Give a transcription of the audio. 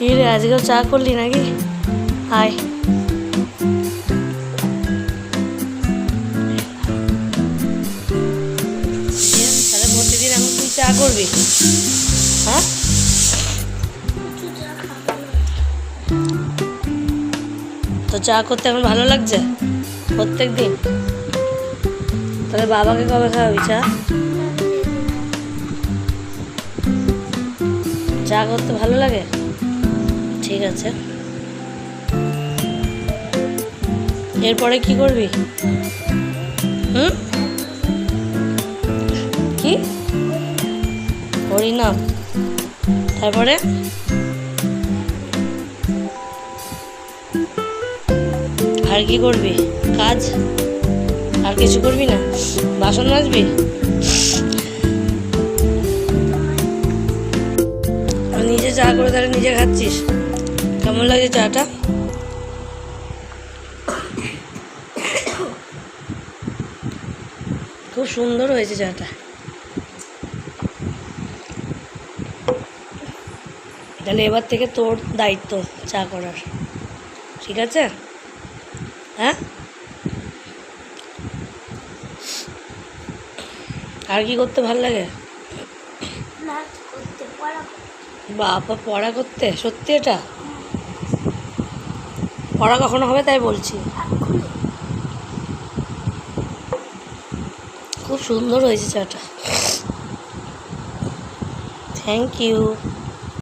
কি রে, আজকেও চা করলি নাকি? আয়। তাহলে প্রতিদিন এখন তুই চা করবি? হ্যাঁ? তো চা করতে এখন ভালো লাগছে? প্রত্যেক দিন তাহলে বাবাকে কবে খাওয়াবি চা? চা করতে ভালো লাগে? ঠিক আছে। এরপরে কি করবি? হুম? কি? হরিনাম তারপরে? আর কি করবি? কাজ? আর কিছু করবি না? বাসন মাজবি? নিজে চা করে তাহলে নিজে খাচ্ছিস? কেমন লাগে চাটা? খুব সুন্দর হয়েছে চাটা। তাহলে এবার থেকে তোর দায়িত্ব চা করার। ঠিক আছে? হ্যাঁ? আর কি করতে ভালো লাগে? বাবা পড়া করতে? সত্যি এটা? পড়া কখনো হবে তাই বলছি। খুব সুন্দর হয়েছে চাটা। Thank you